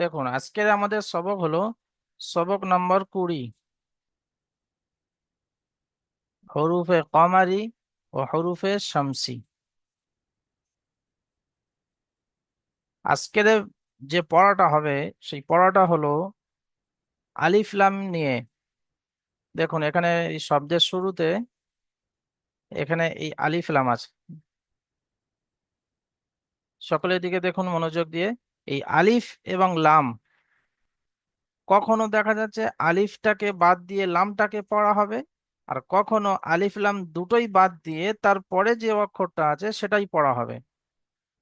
দেখুন, আজকের আমাদের সবক হলো সবক নম্বর কুড়ি। হরুফে কমারি ও হরুফে শামসি। আজকের যে পড়াটা হবে, সেই পড়াটা হলো আলিফ লাম নিয়ে। দেখুন, এখানে এই শব্দের শুরুতে এখানে এই আলিফ লাম আছে। সকলের দিকে দেখুন মনোযোগ দিয়ে। এই আলিফ এবং লাম। কখনো দেখা যাচ্ছে আলিফটাকে বাদ দিয়ে লামটাকে পড়া হবে, আর কখনো আলিফ, লাম দুটোই বাদ দিয়ে তারপরে যে অক্ষরটা আছে সেটাই পড়া হবে।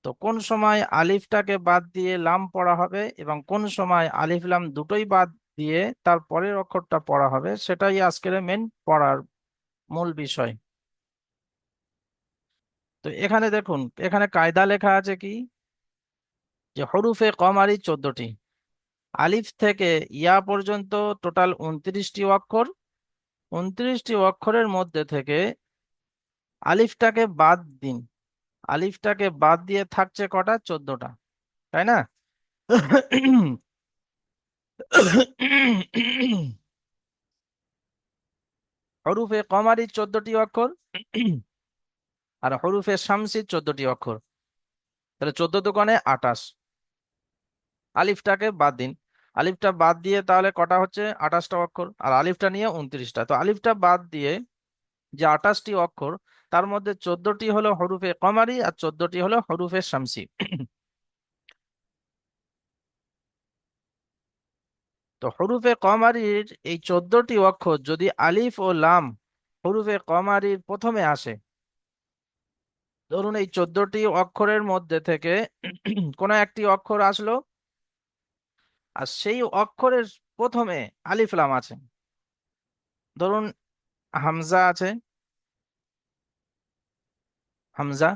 তো কোন সময় আলিফটাকে বাদ দিয়ে লাম পড়া হবে এবং কোন সময় আলিফ, লাম দুটোই বাদ দিয়ে তার পরের অক্ষরটা পড়া হবে সেটাই আজকের মেন পড়ার মূল বিষয়। তো এখানে দেখুন, এখানে কায়দা লেখা আছে কি? যে হরুফে কমারি চোদ্দটি। আলিফ থেকে ইয়া পর্যন্ত টোটাল উনত্রিশটি অক্ষর। উনত্রিশটি অক্ষরের মধ্যে থেকে আলিফটাকে বাদ দিন। আলিফটাকে বাদ দিয়ে থাকছে কটা? চোদ্দটা। তাই না? হরুফে কমারি চোদ্দটি অক্ষর আর হরুফে শামসি চোদ্দটি অক্ষর। তাহলে চোদ্দ দোকানে আটাশ আলিফটাকে বাদ দিন। আলিফটা বাদ দিয়ে তাহলে কটা হচ্ছে? আঠাশটা অক্ষর। আর আলিফটা নিয়ে উনত্রিশটা। তো আলিফটা বাদ দিয়ে যে আঠাশটি অক্ষর, তার মধ্যে চোদ্দটি হলো হরুফে কমারি আর চোদ্দটি হলো হরুফে শামসি। তো হরুফে কমারির এই চোদ্দটি অক্ষর যদি আলিফ ও লাম হরুফে কমারির প্রথমে আসে, ধরুন এই চোদ্দটি অক্ষরের মধ্যে থেকে কোনো একটি অক্ষর আসলো? আর সেই অক্ষরের প্রথমে আলিফ লাম আছে। ধরুন, হামজা আছে। হামজা।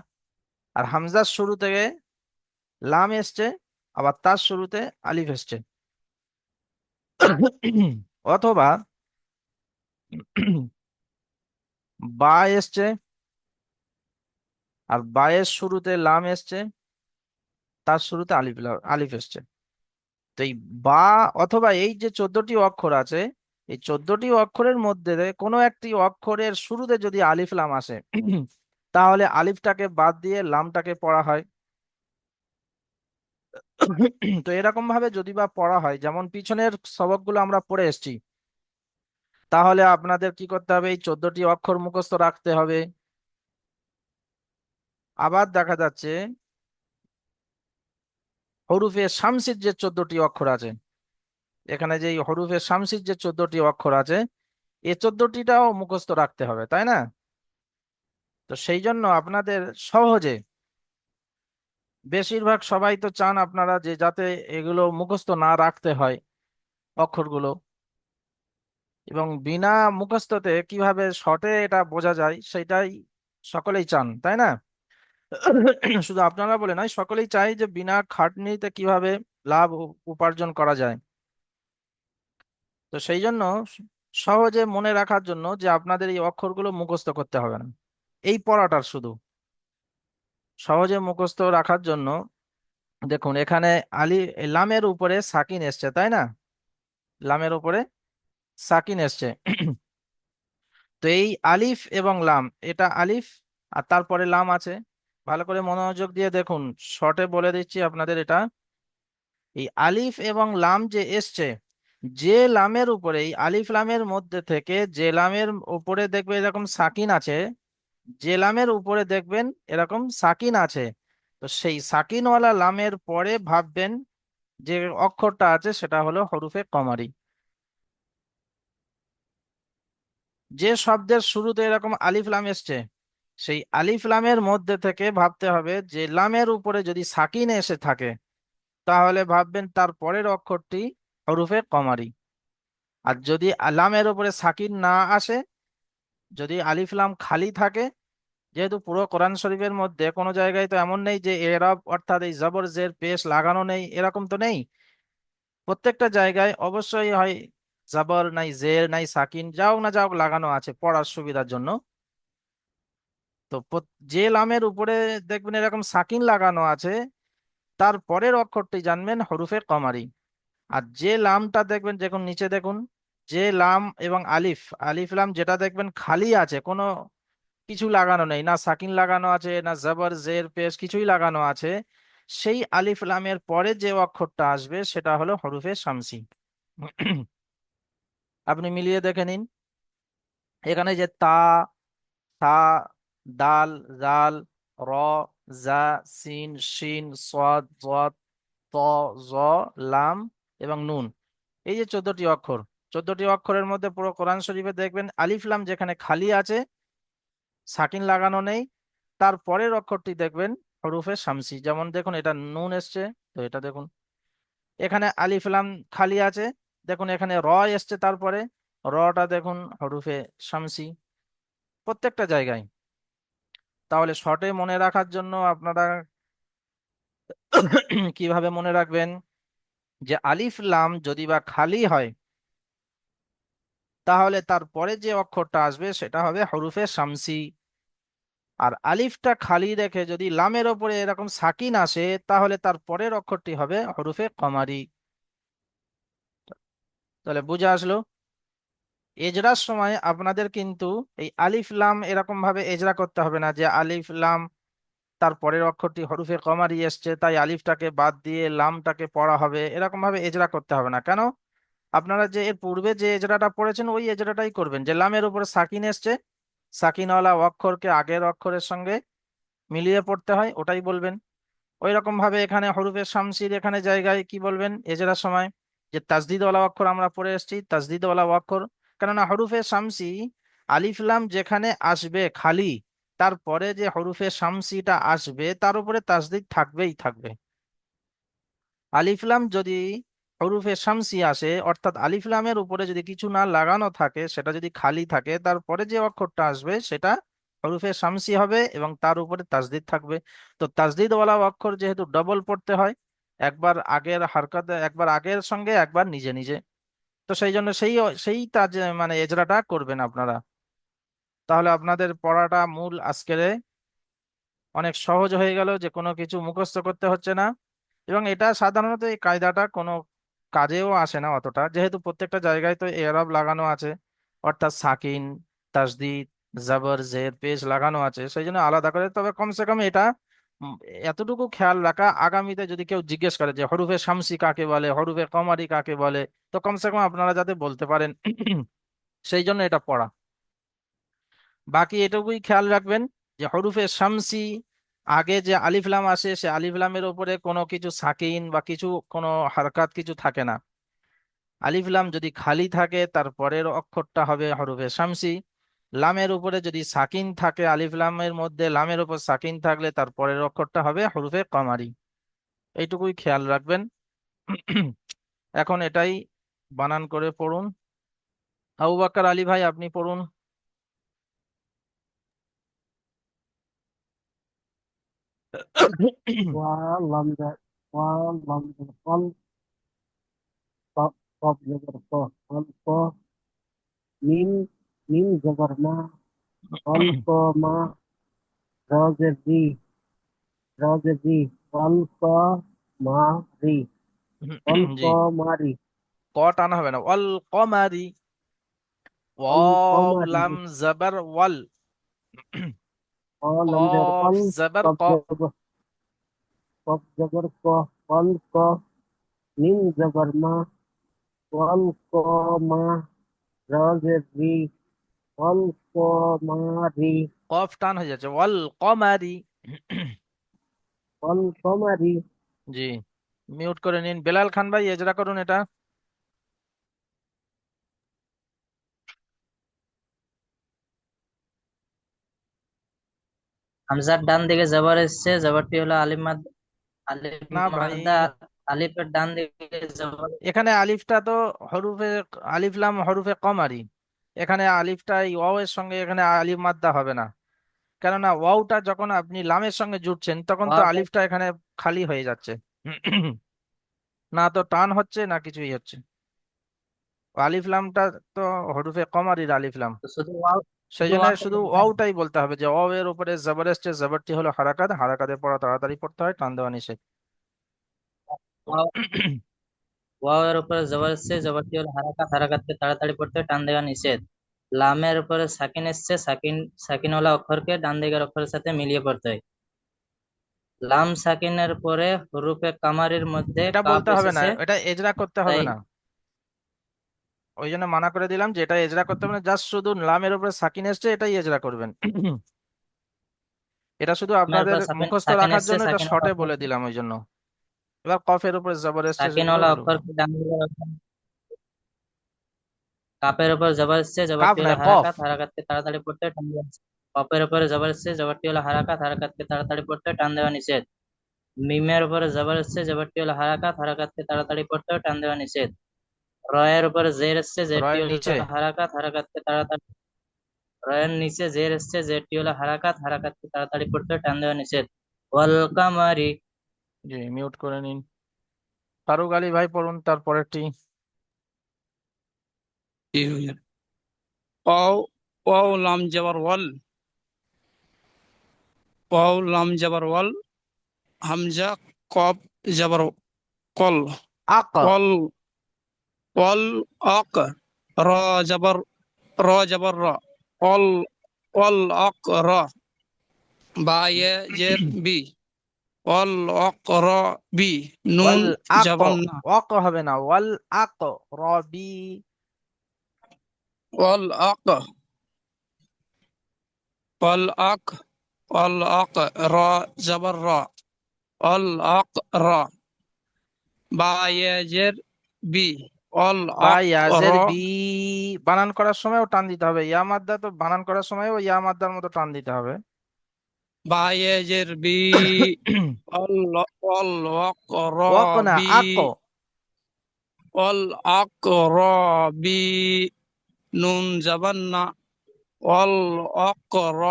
আর হামজার শুরু থেকে লাম এসছে, আবার তার শুরুতে আলিফ এসছে। অথবা বা এসছে, আর বায়ের শুরুতে লাম এসছে, তার শুরুতে আলিফ আলিফ এসছে। তো এই বা অথবা এই যে চোদ্দটি অক্ষর আছে, এই চোদ্দটি অক্ষরের মধ্যে কোনো একটি অক্ষরের শুরুতে যদি আলিফ লাম আসে, তাহলে আলিফটাকে বাদ দিয়ে লামটাকে পড়া হয়। তো এরকম ভাবে যদি বা পড়া হয়, যেমন পিছনের সবকগুলো আমরা পড়ে এসছি, তাহলে আপনাদের কি করতে হবে? এই চোদ্দটি অক্ষর মুখস্থ রাখতে হবে। আবার দেখা যাচ্ছে হরুফে শামসির যে চোদ্দটি অক্ষর আছে, এখানে যে হরুফে শামসির যে চোদ্দটি অক্ষর আছে, এ চোদ্দটিটাও মুখস্থ রাখতে হবে, তাই না? তো সেই জন্য আপনাদের সহজে, বেশিরভাগ সবাই তো চান আপনারা যে যাতে এগুলো মুখস্থ না রাখতে হয় অক্ষরগুলো। এবং বিনা মুখস্থতে কীভাবে শর্টে এটা বোঝা যায়, সেটাই সকলেই চান, তাই না? শুধু আপনারা বলে নয়, সকলেই চাই যে বিনা খাটনিতে কীভাবে লাভ উপার্জন করা যায়। তো সেই জন্য সহজে মনে রাখার জন্য যে আপনাদের এই অক্ষরগুলো মুখস্থ করতে হবে না। এই পড়াটার শুধু। সহজে মুখস্থ রাখার জন্য দেখুন, এখানে আলি, লামের উপরে সাকিন এসছে, তাই না? লামের উপরে সাকিন এসছে। তো এই আলিফ এবং লাম, এটা আলিফ আর তারপরে লাম আছে। ভালো করে মনোযোগ দিয়ে দেখুন। শর্টে বলে দিচ্ছি আপনাদের এটা। এই আলিফ এবং লাম যে এসছে, যে লামের উপরে, এই আলিফ লামের মধ্যে থেকে যে লামের উপরে দেখবে এরকম সাকিন আছে, যে লামের উপরে দেখবেন এরকম সাকিন আছে। তো সেই সাকিনওয়ালা লামের পরে ভাববেন যে অক্ষরটা আছে, সেটা হলো হরুফে কমারি। যে শব্দের শুরুতে এরকম আলিফ লাম এসছে সেই আলিফ লামের মধ্যে থেকে ভাবতে হবে যে লামের উপরে যদি সাকিন এসে থাকে, তাহলে ভাববেন তার পরের অক্ষরটি হরুফে কমারি। আর যদি লামের উপরে সাকিন না আসে, যদি আলিফ লাম খালি থাকে, যেহেতু পুরো কোরআন শরীফের মধ্যে কোনো জায়গায় তো এমন নেই যে এরব অর্থাৎ এই জবর জের পেশ লাগানো নেই, এরকম তো নেই। প্রত্যেকটা জায়গায় অবশ্যই হয় জবর, নাই জের, নাই সাকিন, যাও না যাও লাগানো আছে পড়ার সুবিধার জন্য। তো যে লামের উপরে দেখবেন এরকম সাকিন লাগানো আছে, তার পরের অক্ষরটি জানবেন হরুফে কমারি। আর যে লামটা দেখবেন, দেখুন, নিচে দেখুন, যে লাম এবং আলিফ আলিফ লাম যেটা দেখবেন খালি আছে, কোনো কিছু লাগানো নেই, না সাকিন লাগানো আছে, না জবর, জের, পেশ কিছুই লাগানো আছে। সেই আলিফ লামের পরে যে অক্ষরটা আসবে, সেটা হলো হরুফে শামসি। আপনি মিলিয়ে দেখে নিন। এখানে যে তা থা দাল, জাল, র, জা, সিন, শিন, সাদ জাদ ত, জ, লাম এবং নুন। এই যে চোদ্দটি অক্ষর, চোদ্দটি অক্ষরের মধ্যে পুরো কোরআন শরীফে দেখবেন আলিফ, লাম যেখানে খালি আছে, সাকিন লাগানো নেই। তার পরের অক্ষরটি দেখবেন হরুফে শামসি। যেমন দেখুন, এটা নুন এসছে, তো এটা দেখুন। এখানে আলিফ, লাম খালি আছে, দেখুন এখানে র এসছে তারপরে, রটা দেখুন হরুফে শামসি। প্রত্যেকটা জায়গায়। তাহলে শর্টে মনে রাখার জন্য আপনারা কীভাবে মনে রাখবেন? যে আলিফ লাম যদি বা খালি হয়, তাহলে তারপরে যে অক্ষরটা আসবে সেটা হবে হরুফে শামসি। আর আলিফটা খালি রেখে যদি লামের ওপরে এরকম সাকিন আসে, তাহলে তার পরের অক্ষরটি হবে হরুফে কমারি। তাহলে বুঝে আসলো? এজরার সময় আপনাদের কিন্তু এই আলিফ, লাম এরকম ভাবে এজরা করতে হবে না যে আলিফ, লাম তার পরের অক্ষরটি হরুফে কমারি এসছে, তাই আলিফটাকে বাদ দিয়ে লামটাকে পড়া হবে, এরকম ভাবে এজরা করতে হবে না। কেন? আপনারা যে এর পূর্বে যে এজরাটা পড়েছেন, ওই এজরাটাই করবেন। যে লামের উপরে সাকিন এসছে, সাকিনওয়ালা অক্ষরকে আগের অক্ষরের সঙ্গে মিলিয়ে পড়তে হয়, ওটাই বলবেন। ওই রকম ভাবে এখানে হরুফে শামসির এখানে জায়গায় কি বলবেন? এজরার সময় যে তাজদিদওয়ালা অক্ষর আমরা পড়ে এসেছি, তাজদিদওয়ালা অক্ষর কেননা হরুফে শামসি, আলিফ লাম যেখানে আসবে খালি, তারপরে যে হরুফে শামসিটা আসবে, তার উপরে তাজদিদ থাকবেই থাকবে। আলিফলাম যদি হরুফে শামসি আসে, অর্থাৎ আলিফলামের উপরে যদি কিছু না লাগানো থাকে, সেটা যদি খালি থাকে, তারপরে যে অক্ষরটা আসবে, সেটা হরুফে শামসি হবে এবং তার উপরে তাজদিদ থাকবে। তো তাজদিদওয়ালা অক্ষর যেহেতু ডবল পড়তে হয়, একবার আগের হারকাতে, একবার আগের সঙ্গে, একবার নিজে নিজে। তো সেই জন্য সেই সেই তাজ মানে এজরাটা করবেন আপনারা। তাহলে আপনাদের পড়াটা মূল আজকের। অনেক সহজ হয়ে গেল যে কোনো কিছু মুখস্থ করতে হচ্ছে না। এবং এটা সাধারণত এই কায়দাটা কোনো কাজেও আসে না অতটা। যেহেতু প্রত্যেকটা জায়গায় তো এরাব লাগানো আছে। অর্থাৎ সাকিন তাসদিদ জাবর, জের পেশ লাগানো আছে। সেই জন্য আলাদা করে। তবে কমসে কম এটা এতটুকু খেয়াল রাখা। আগামীতে যদি কেউ জিজ্ঞেস করে যে হরুফে শামসি কাকে বলে, হরুফে কমারি কাকে বলে, তো কমসে কম আপনারা যাতে বলতে পারেন, সেই জন্য এটা পড়া। বাকি এটুকুই খেয়াল রাখবেন যে হরুফে শামসি, আগে যে আলিফলাম আসে, সে আলিফলামের উপরে কোনো কিছু সাকিন বা কিছু, কোনো হারকাত কিছু থাকে না। আলিফলাম যদি খালি থাকে, তার পরের অক্ষরটা হবে হরুফে শামসি। লামের উপরে যদি সাকিন থাকে আলিফলামের মধ্যে লামের উপর সাকিন থাকলে তার পরের অক্ষরটা হবে হরুফে কমারি এইটুকুই খেয়াল রাখবেন এখন এটাই বানান করে পড়ুন আবু বাক্কার আলী ভাই আপনি পড়ুন মিম মিম জবর মা কল ক মা রজের রি রজের রি কল ক মা রি কল ক জি মারি ক টানা হবে না ওয়াল কমারি কল ওয়াও কমারি লাম জবর ওয়াল কলম জবর কফ কল জবর কফ ক জবর কফ জবর ক কল ক মিম জবর মা কল ক মা রজের রি কল ক মারি কফ টান হয়ে যাচ্ছে। ওয়াল কমারি। কমারি। জি মিউট করে নিন। বেলাল খান ভাই এজরা করুন এটা। হামজার ডান দিকে জবর এসছে। জবরটি হলো আলিফ মাদ আলিফ না ভাই। আলিফের ডান দিকে জবর এখানে আলিফটা তো হরুফে আলিফ লাম হরুফে কমারি। এখানে আলিফটা ওয়াও এর সঙ্গে এখানে আলিফ মাদ্দা হবে না। কেননা ওয়াওটা যখন আপনি লামের সঙ্গে জুড়ছেন তখন তো আলিফটা এখানে খালি হয়ে যাচ্ছে। না তো টান হচ্ছে না কিছুই হচ্ছে। আলিফ লামটা তো হরুফে কমারির আলিফ লাম। সেই জন্য শুধু ওয়াওটাই বলতে হবে যে ওয়াও এর উপরে জবর এসছে জবরটি হলো হারাকাত হারাকাতে পড়া তাড়াতাড়ি পড়তে হয় টান দেওয়া নিষেধ। ওয়াও ওয়াও এর উপরে জবর এসছে জবরটি হলো হারাকাত হারাকাতকে তাড়াতাড়ি পড়তে টান দেওয়া নিষেধ। লামের উপরে সাকিন এসছে সাকিন সাকিনওয়ালা অক্ষরকে ডান দিকের অক্ষরের সাথে মিলিয়ে পড়তে হয়। লাম সাকিনের পরে হরুফে কামারির মধ্যে এটা বলতে হবে না এটা এজরা করতে হবে না। ওই জন্য মানা করে দিলাম যে এটা এজরা করতে হবে না জাস্ট শুধু লামের উপরে সাকিন এসছে এটাই এজরা করবেন। এটা শুধু আপনাদের মুখস্থ রাখার জন্য এটা শর্টে বলে দিলাম ওই জন্য। এবার কফের উপরে জবর এসছে সাকিনওয়ালা বলব অক্ষরকে ডান কাপের উপর জবর এসছে জবরটি হলো কফ হারাকাত হারাকাতকে তাড়াতাড়ি পড়তে টান দেওয়া নিষেধ। কফের উপরে জবর এসছে জবরটি হলো হারাকাত হারাকাতকে তাড়াতাড়ি পড়তে টান দেওয়া নিষেধ। মিমের উপরে জবর এসছে জবরটি হলো হারাকাত হারাকাতকে তাড়াতাড়ি পড়তে টান দেওয়া নিষেধ। রয়ের উপরে জের এসছে জেরটি হলো নিচে। হারাকাত হারাকাতকে তাড়াতাড়ি রয়ের নিচে জের এসছে জেরটি হলো হারাকাত হারাকাতকে তাড়াতাড়ি পড়তে টান দেওয়া নিষেধ। ওয়াল কামারি জি মিউট করে নিন। ফারুক আলী ভাই পড়ুন তারপরেরটি ওয়াও ওয়াও লাম জবর ওয়াল। ওয়াও লাম জবর ওয়াল হামজা কফ জবর কল। আক। কল কল অক র জবর র জবর র কল কল অক র। বা ইয়ে জের বি। কল অক র বি নুন ওয়াল জবর না। ওয়াক হবে না ওয়াল আক রবি কল অক কল অক কল অক র জবর র কল অক র। বা ইয়ে জের বি কল বা অক র বি বানান করার সময়ও টান দিতে হবে। ইয়া মাদ্দা তো বানান করার সময়ও ইয়া মাদ্দার মতো টান দিতে হবে। বা ইয়ে বি কল কল অক র ওয়াক বি আক। অক র বি নুন জবর না। কল অক র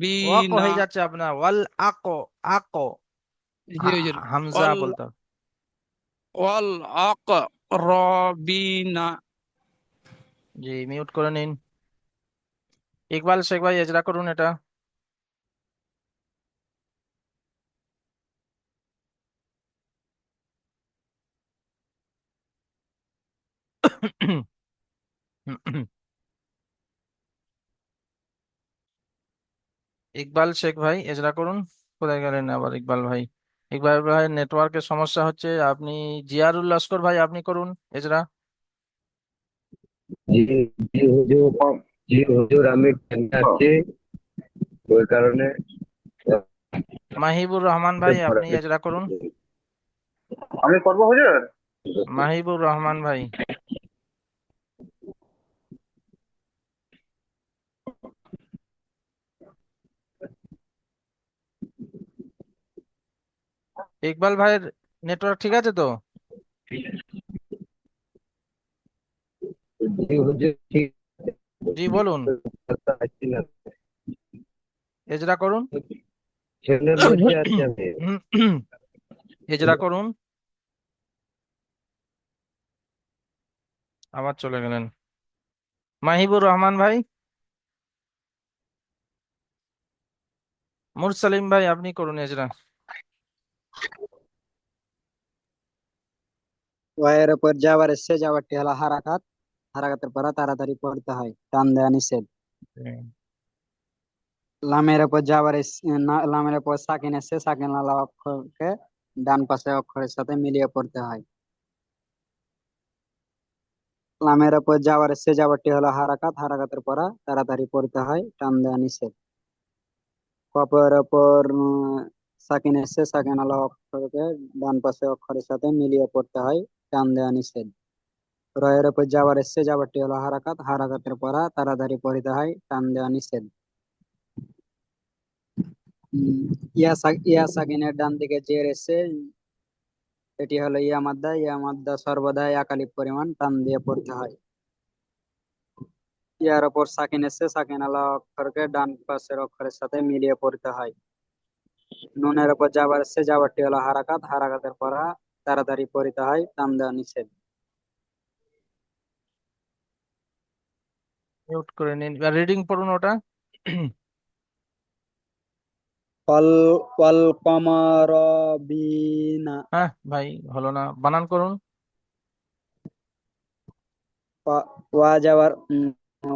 বি হয়ে যাচ্ছে আপনার ওয়াল আক আক। হামজা বলতে। হবে কল অক র বি না। জি মিউট করে নিন। ইকবাল শেখ ভাই এজরা করুন এটা। ইকবাল শেখ ভাই এজরা করুন। কোথায় গেলেন আবার ইকবাল ভাই? ইকবাল ভাই নেটওয়ার্কের সমস্যা হচ্ছে আপনি জিয়ারুল লস্কর ভাই আপনি করুন এজরা। জি জি হুজুর জি হুজুর আমি আছি ওই কারণে মাহিবুর রহমান ভাই আপনি এজরা করুন। আমি করব হুজুর? মাহিবুর রহমান ভাই। ইকবাল ভাইয়ের নেটওয়ার্ক ঠিক আছে তো? জি, বলুন। এজরা করুন। এজরা করুন। আবার চলে গেলেন। মাহিবুর রহমান ভাই। মুরসালিম ভাই, আপনি করুন এজরা। ওয়ের উপর যাবার এসছে যাবারটি হলো হারাকাত। হারাকাতের পরে তাড়াতাড়ি পড়তে হয় টান দেওয়া নিষেধ। লামের উপর যাবার এস- লামের উপর সাকিন এসছে সাকিন আলা অক্ষরকে ডান পাশে অক্ষরের সাথে মিলিয়ে পড়তে হয়। লামের উপর যাবার এসছে যাবারটি হলো হারাকাত। হারাকাতের পরে তাড়াতাড়ি পড়তে হয় টান দেওয়া নিষেধ। কপের উপর সাকিন এসছে, সাকিন আলা অক্ষরকে ডান পাশে অক্ষরের সাথে মিলিয়ে পড়তে হয় টান দেওয়া নিষেধ রয়ের উপর যাবার এসছে যাবারটি হলো হারাকাত। হারাকাতের পরা তাড়াতাড়ি পড়িতে হয় টান দেওয়া নিষেধ ইয়া সাকিনের ডান দিকে জের এসছে, এটি হলো ইয়া মাদ্দা। ইয়া মাদ্দা সর্বদা একালিপ পরিমাণ টান দিয়ে পড়তে হয়। ইয়ার উপর সাকিন এসছে, সাকিন আলা অক্ষরকে ডান পাশের অক্ষরের সাথে মিলিয়ে পড়তে হয়। নুনের উপর যাবার এসছে যাবারটি হলো হারাকাত। হারাকাতের পরা তাড়াতাড়ি পড়িতে হয় টান দেওয়া নিষেধ। মিউট করে নিন। রিডিং পড়ুন ওটা। ওয়াল ওয়াল কমার বিনা হ্যাঁ ভাই হলো না। বানান করুন। ওয়া ওয়া যাওয়ার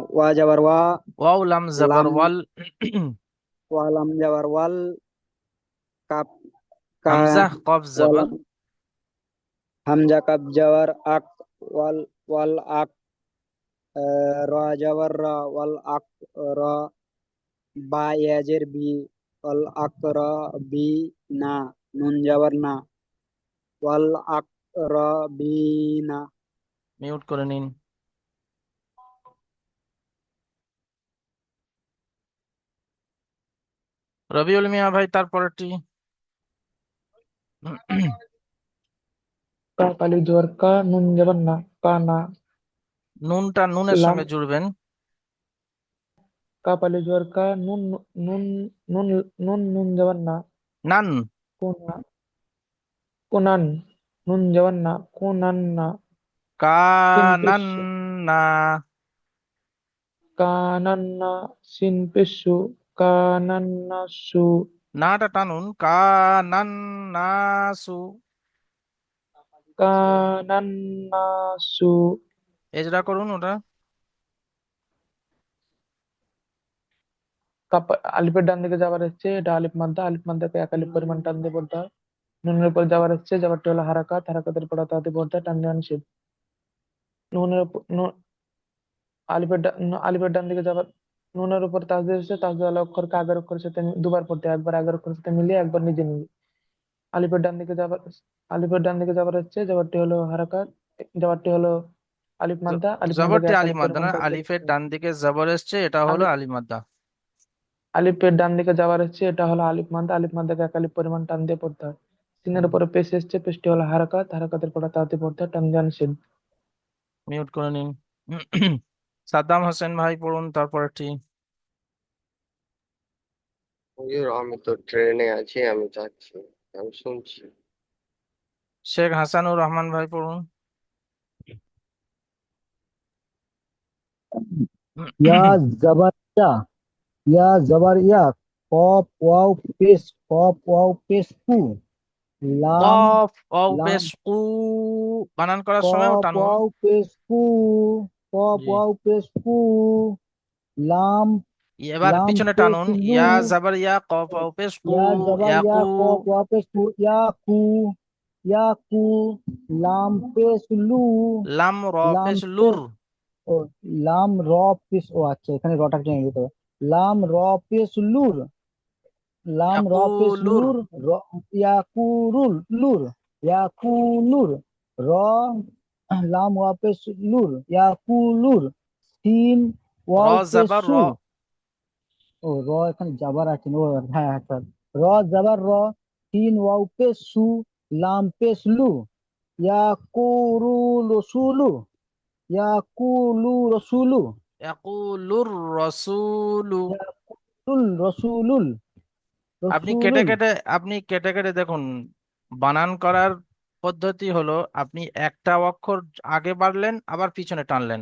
ওয়া যাওয়ার ওয়া। ওয়াও লাম লাম ওয়াল। ওয়া লাম যাওয়ার ওয়াল। কাপ হামজা কফ জাবার হামজা কাপ আক ওয়াল ওয়াল আক র র ওয়াল আক র বা ইয়াজের বি ওয়াল আক র বি না নুন না ওয়াল আক র বি না। মিউট করে নিন। রবিউল মিয়া ভাই তারপরেরটি? কা জোয়ার কা নুন যাবার না কা না। নুনটা নুনের লাম সঙ্গে জুড়বেন। কা পালি জোয়ার কা নুন নুন নুন নুন নুন যাবার না। নান। কোনা কোনান নুন যাবার না কোনান না। কানান না। কানান্না সিন পেশু। কানান্না সু। নাটা টানুন কানান নাসু কানান্না সু এজরা করুন ওটা। কাপ আলিফের ডান দিকে যাবার হচ্ছে এটা আলিফ মাদ্দা আলিফ মাদ্দাকে এক আলিফ পরিমাণ টান দিয়ে পড়তে হয় নুনের উপর যাবার হচ্ছে যাবারটি হলো হারাকাত হারাকাতের পর তাতে পড়তে হয় টান দেওয়া নিষেধ। নুনের আলিফের আলিফের ডান দিকে যাবার নুনের উপর তাসদিদ হচ্ছে তাসদিদ ওয়ালা অক্ষরকে আগের অক্ষরের সাথে দুবার পড়তে একবার আগের অক্ষরের সাথে মিলিয়ে একবার নিজে নিজে আলিফের ডান দিকে যাবার আলিফের ডান দিকে যাবার হচ্ছে যাবারটি হলো হারাকাত যাবারটি হলো আলিফ মাদ্দা এক আলিফ মাদ্দা না আলিফের ডান দিকে জবর এসছে এটা হলো আলিফ মাদ্দা। আলিফের ডান দিকে যাবার হচ্ছে এটা হলো আলিফ মাদ্দা আলিফ মাদ্দাকে এক আলিফ পরিমাণ টান দিয়ে পড়তে হয়। সিনের উপরে পেশ এসছে পেশটি হলো হারাকাত হারাকাতের পর তাতে পড়তে হয় টান দেওয়া নিষেধ। মিউট করে নিন। সাদ্দাম হোসেন ভাই পড়ুন তারপরেরটি হুজুর আমি তো ট্রেনে আছি আমি যাচ্ছি আমি শুনছি। শেখ হাসানুর রহমান ভাই পড়ুন। ইয়া জবর ইয়া ইয়া জবর ইয়া কফ ওয়াও পেশ কফ ওয়াও পেশ কু লাম কফ ও লাম পেশ কু বানান করার সময়ও কফ টানুন ওয়াও পেশ কু। কফ জি ওয়াও পেশ কু লাম এবার লাম পিছনে পেশ টানুন লু ইয়া জাবার ইয়া কফ ও পেশ কু ইয়া জবর ইয়া ইয়াকু কফ ওয়াও পেশ কু ইয়া কু ইয়া কু লাম পেশ লু লাম র লাম পেশ পেশ লুর ও লাম র পেশ ও আচ্ছা এখানে রটা টেনে দিতে হবে লাম র পেশ লুর লাম র পেশ ইয়াকুলুর লুর র ইয়াকুরুল লুর ইয়াকুলুর র লাম ওয়া পেশ লুর ইয়াকুলুর সিন র ও র এখানে জাবার আছে ও হ্যাঁ আচ্ছা র জাবার র সিন ওয়াও পেশ সু লাম পেশ লু ইয়াকুরু রসুলু ইয়াকুলু রসুলু ইয়াকুলুর রসুলু রসুল রসুলুল। আপনি কেটে কেটে আপনি কেটে কেটে দেখুন বানান করার পদ্ধতি হলো আপনি একটা অক্ষর আগে বাড়লেন আবার পিছনে টানলেন।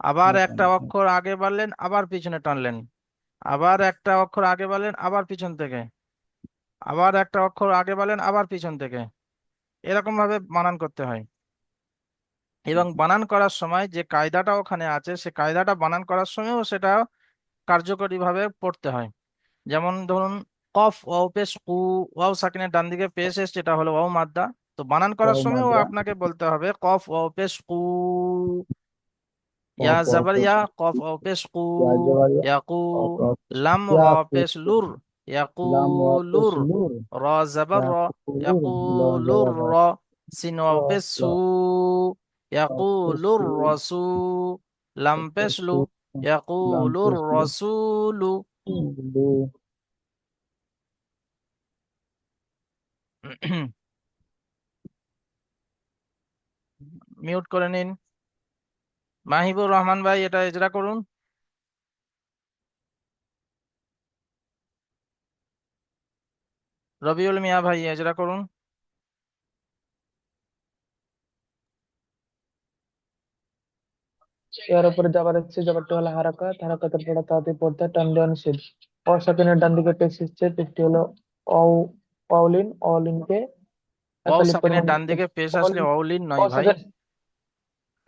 আবার আচ্ছা একটা আচ্ছা। অক্ষর আগে বাড়লেন আবার পিছনে টানলেন। আবার একটা অক্ষর আগে বাড়লেন আবার পিছন থেকে। আবার একটা অক্ষর আগে বাড়লেন আবার পিছন থেকে। এরকম ভাবে বানান করতে হয়। এবং বানান করার সময় যে কায়দাটা ওখানে আছে সে কায়দাটা বানান করার সময়ও সেটা কার্যকরীভাবে পড়তে হয়। যেমন ধরুন কফ ওয়াও পেশ কু ওয়াও সাকিনের ডান দিকে পেশ এসছে এটা হলো ওয়াও মাদ্দা। তো বানান করার ওয়াও সময়ও আপনাকে বলতে হবে কফ ওয়াও পেশ কু ইয়া জাবার ইয়া কফ ওয়াও পেশ কু ইয়া ইয়া ইয়াকু। লাম ইয়াকু পেশ লুর। ইয়াকুলুর র জাবার র। ইয়াকুলুর র। সিন ওয়াও পেশ। সু ইয়াকুলুর রসু। লাম পেশ লু ইয়াকুলুর রসুলু লু মিউট করে নিন। মাহিবুর রহমান ভাই এটা এজরা করুন। রবিউল মিয়া ভাই এজরা করুন। এর উপরে যাবার হচ্ছে যাবারটি হলো হারাকাত হারাকাতের পর তাতে পড়তে টান দেওয়া নিষেধ। অসাকিনের ডান দিকে পেশ এসছে পেশটি হলো অউ অউলিন অলিনকে এক ওয়াও আলিফ সাকিনের পরিমাণ ডান দিকে পেশ আসলে অলিন অউলিন নয় ভাই।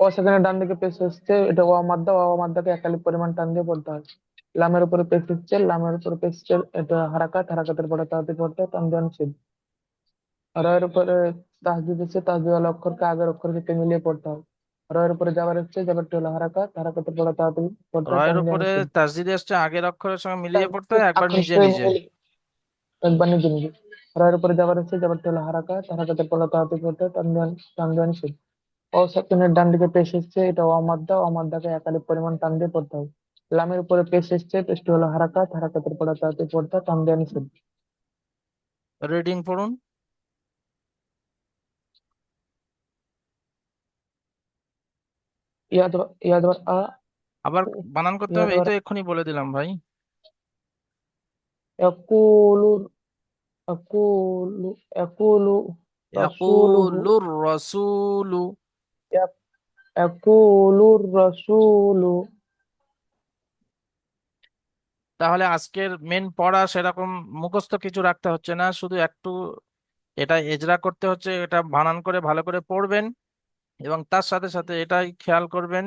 ও সেখানে ডান দিকে পেশ এসছে এটা ওয়া মাদ্দা ওয়া মাদ্দাকে একালিপ পরিমাণ টান দিয়ে পড়তে হয়। লামের উপরে পেশ এসছে লামের উপরে পেশ এটা হারাকাত হারাকাতের পরে তাতে পড়তে টান দেওয়া নিষেধ। রয়ের উপরে তাসদিদ এসছে তাসদিদ ওয়ালা অক্ষরকে আগের অক্ষরের সাথে মিলিয়ে পড়তে হয়। রয়ের উপরে যাবার এসছে যাবারটি হলো হারাকাত হারাকাতের পরে তাতে পড়তে রয়ের উপরে নিষেধ। তাসদিদ এসছে আগের অক্ষরের সঙ্গে মিলিয়ে পড়তে হয় একবার নিজে নিজে। একবার নিজে নিজে। রয়ের উপরে যাবার এসছে যাবারটি হলো হারাকাত হারাকাতের পরে তাতে পড়তে হয় টান দেওয়া টান দেওয়া নিষেধ। সেকেন্ডের ডান দিকে পেশ এসছে এটা অমাদ্দা অমাদ্দাকে একালিপ পরিমাণ টান দিয়ে পড়তে হয় লামের উপরে পেশ এসছে পেশটি হলো হারাকাত হারাকাতের পরে তাতে পড়তে টান দেওয়া নিষেধ। রিডিং পড়ুন। ইয়াদ ইয়াদ আ। আবার বানান করতে হবে এই তো এক্ষুনি বলে দিলাম ভাই। ইয়াকুলু ইয়াকুলু ইয়াকুলু ইয়াকুলুর রাসূলু। তাহলে আজকের মেন পড়া সেরকম মুখস্থ কিছু রাখতে হচ্ছে না, শুধু একটু এটা এজরা করতে হচ্ছে, এটা বানান করে ভালো করে পড়বেন এবং তার সাথে সাথে এটাই খেয়াল করবেন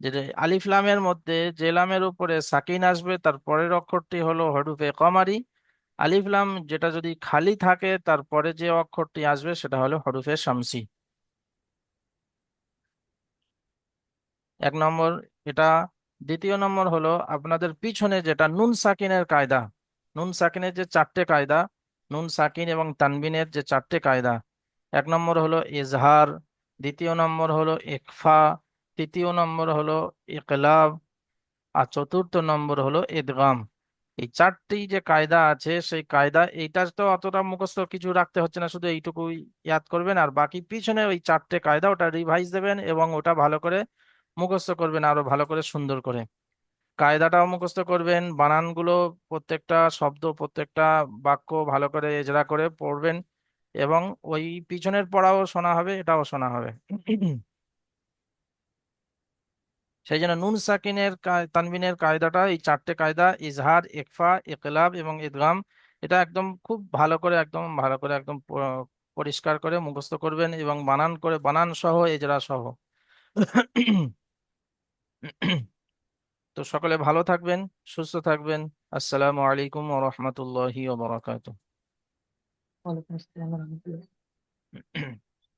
যে যে আলিফ লামের মধ্যে যে লামের উপরে সাকিন আসবে, তার পরের অক্ষরটি হলো হরফে কমারি। আলিফ লাম যেটা যদি খালি থাকে তারপরে যে অক্ষরটি আসবে, সেটা হলো হরুফে শামসি। এক নম্বর, এটা দ্বিতীয় নম্বর হলো আপনাদের পিছনে যেটা নুন সাকিনের কায়দা, নুন সাকিনের যে চারটে কায়দা, নুন সাকিন এবং তানবিনের যে চারটে কায়দা, এক নম্বর হলো ইজহার, দ্বিতীয় নম্বর হলো ইকফা, তৃতীয় নম্বর হলো ইকলাব, আর চতুর্থ নম্বর হলো ইদগাম। এই চারটি যে কায়দা আছে, সেই কায়দা এইটা তো অতটা মুখস্থ কিছু রাখতে হচ্ছে না, শুধু এইটুকুই ইয়াদ করবেন, আর বাকি পিছনে ওই চারটে কায়দা ওটা রিভাইজ দেবেন এবং ওটা ভালো করে মুখস্থ করবেন আরও ভালো করে, সুন্দর করে। কায়দাটাও মুখস্থ করবেন, বানানগুলো প্রত্যেকটা শব্দ, প্রত্যেকটা বাক্য ভালো করে এজরা করে পড়বেন এবং ওই পিছনের পড়াও শোনা হবে, এটাও শোনা হবে। সেই জন্য নুন সাকিনের তানবিনের কায়দাটা, এই চারটে কায়দা, ইজহার, ইকফা, ইকলাব এবং ইদগাম, এটা একদম খুব ভালো করে, একদম ভালো করে, একদম পরিষ্কার করে মুখস্থ করবেন এবং বানান করে, বানান সহ এজরা সহ। তো সকলে ভালো থাকবেন সুস্থ থাকবেন। আসসালামু আলাইকুম ওয়া রাহমাতুল্লাহি ওয়া বারাকাতুহু। ওয়ালাইকুম আসসালাম ওয়া রাহমাতুল্লাহ।